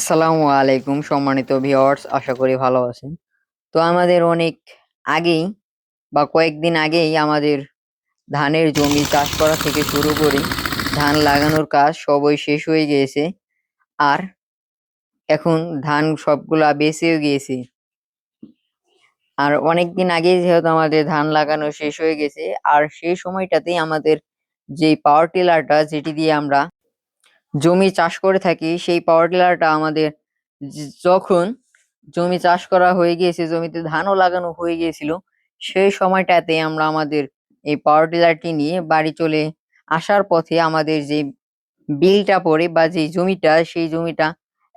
আসসালামু আলাইকুম, সম্মানিত ভিউয়ার্স, আশা করি ভালো আছেন। তো আমাদের অনেক আগেই বা কয়েকদিন আগেই আমাদের ধানের জমি চাষ করা থেকে শুরু করে ধান লাগানোর কাজ সবই শেষ হয়ে গিয়েছে। আর এখন ধান সবগুলা বেঁচেও গিয়েছে। আর অনেকদিন আগেই যেহেতু আমাদের ধান লাগানো শেষ হয়ে গেছে, আর সেই সময়টাতেই আমাদের যে পাওয়ার টিলারটা, যেটি দিয়ে আমরা জমি চাষ করে থাকি, সেই পাওয়ার টিলারটা আমাদের যখন জমি চাষ করা হয়ে গিয়েছে, জমিতে ধানও লাগানো হয়ে গিয়েছিল, সেই সময়টাতে আমরা আমাদের এই পাওয়ার টিলারটি নিয়ে বাড়ি চলে আসার পথে আমাদের যে বিলটা পড়ে বা যে জমিটা, সেই জমিটা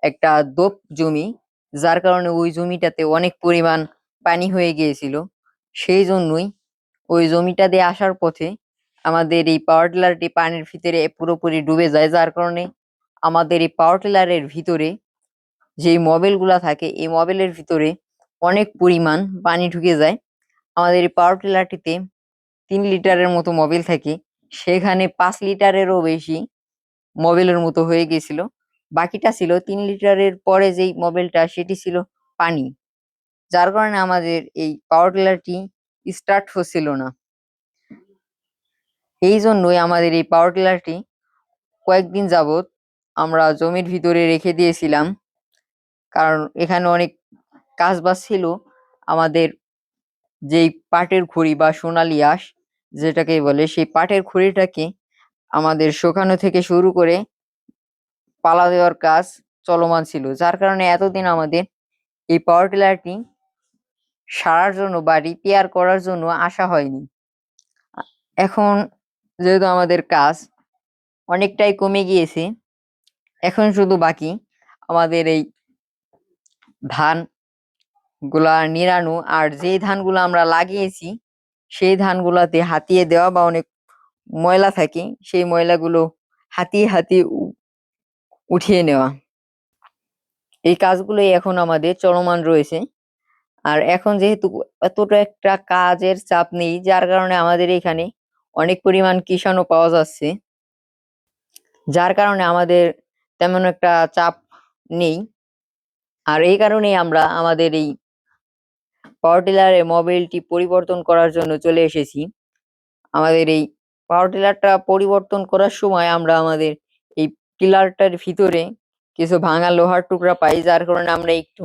একটা দোপ জমি, যার কারণে ওই জমিটাতে অনেক পরিমাণ পানি হয়ে গিয়েছিল। সেই জন্যই ওই জমিটা দিয়ে আসার পথে আমাদের এই পাওয়ার টিলারটি পানির ভিতরে পুরোপুরি ডুবে যায়, যার কারণে আমাদের এই পাওয়ার টিলারের ভিতরে যেই মোবিলগুলা থাকে, এই মোবিলের ভিতরে অনেক পরিমাণ পানি ঢুকে যায়। আমাদের এই পাওয়ার টিলারটিতে তিন লিটারের মতো মোবিল থাকে, সেখানে পাঁচ লিটারেরও বেশি মোবিলের মতো হয়ে গেছিল। বাকিটা ছিল তিন লিটারের পরে যেই মোবিলটা, সেটি ছিল পানি। যার কারণে আমাদের এই পাওয়ার টিলারটি স্টার্ট হচ্ছিল না। এই জন্যই আমাদের এই পাওয়ার টিলারটি কয়েকদিন যাবত আমরা জমির ভিতরে রেখে দিয়েছিলাম। কারণ এখানে অনেক কাজ বাজ ছিল। আমাদের যেই পাটের খড়ি বা সোনালি আঁশ যেটাকে বলে, সেই পাটের খড়িটাকে আমাদের শুকানো থেকে শুরু করে পালা দেওয়ার কাজ চলমান ছিল। যার কারণে এতদিন আমাদের এই পাওয়ার টিলারটি সারার জন্য বা রিপেয়ার করার জন্য আসা হয়নি। এখন যেহেতু আমাদের কাজ, অনেকটাই কমে গিয়েছে। এখন শুধু বাকি আমাদের এই ধানগুলা নিড়ানো আর যেই ধানগুলো আমরা লাগিয়েছি, সেই ধানগুলাতে হাতিয়ে দেওয়া বা অনেক ময়লা থাকে, সেই ময়লাগুলো হাতিয়ে হাতিয়ে উঠিয়ে নেওয়া। এই কাজগুলোই এখন আমাদের চলমান রয়েছে। আর এখন যেহেতু এতটা একটা কাজের চাপ নেই, যার কারণে আমাদের এখানে অনেক পরিমাণ কিষানও পাওয়া যাচ্ছে। যার কারণে আমাদের তেমন একটা চাপ নেই। আর এই কারণেই আমরা আমাদের এই পাওয়ার টিলারের মোবিলটি পরিবর্তন করার জন্য চলে এসেছি। আমাদের এই পাওয়ার টিলারটা পরিবর্তন করার সময় আমরা আমাদের এই টিলারটার ভিতরে কিছু ভাঙা লোহার টুকরা পাই, যার কারণে আমরা একটু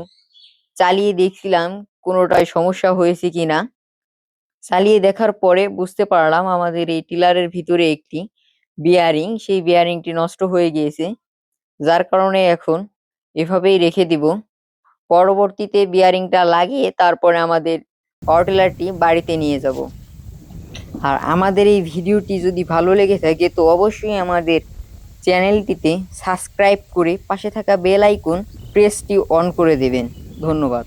চালিয়ে দেখছিলাম কোনোটায় সমস্যা হয়েছে কিনা। চালিয়ে দেখার পরে বুঝতে পারলাম আমাদের এই টিলারের ভিতরে একটি বিয়ারিং সেই বিয়ারিংটি নষ্ট হয়ে গিয়েছে। যার কারণে এখন এভাবেই রেখে দিব। পরবর্তীতে বিয়ারিংটা লাগিয়ে তারপরে আমাদের পাওয়ার টিলারটি বাড়িতে নিয়ে যাব। আর আমাদের এই ভিডিওটি যদি ভালো লেগে থাকে তো অবশ্যই আমাদের চ্যানেলটিতে সাবস্ক্রাইব করে পাশে থাকা বেল আইকন প্রেসটি অন করে দেবেন। ধন্যবাদ।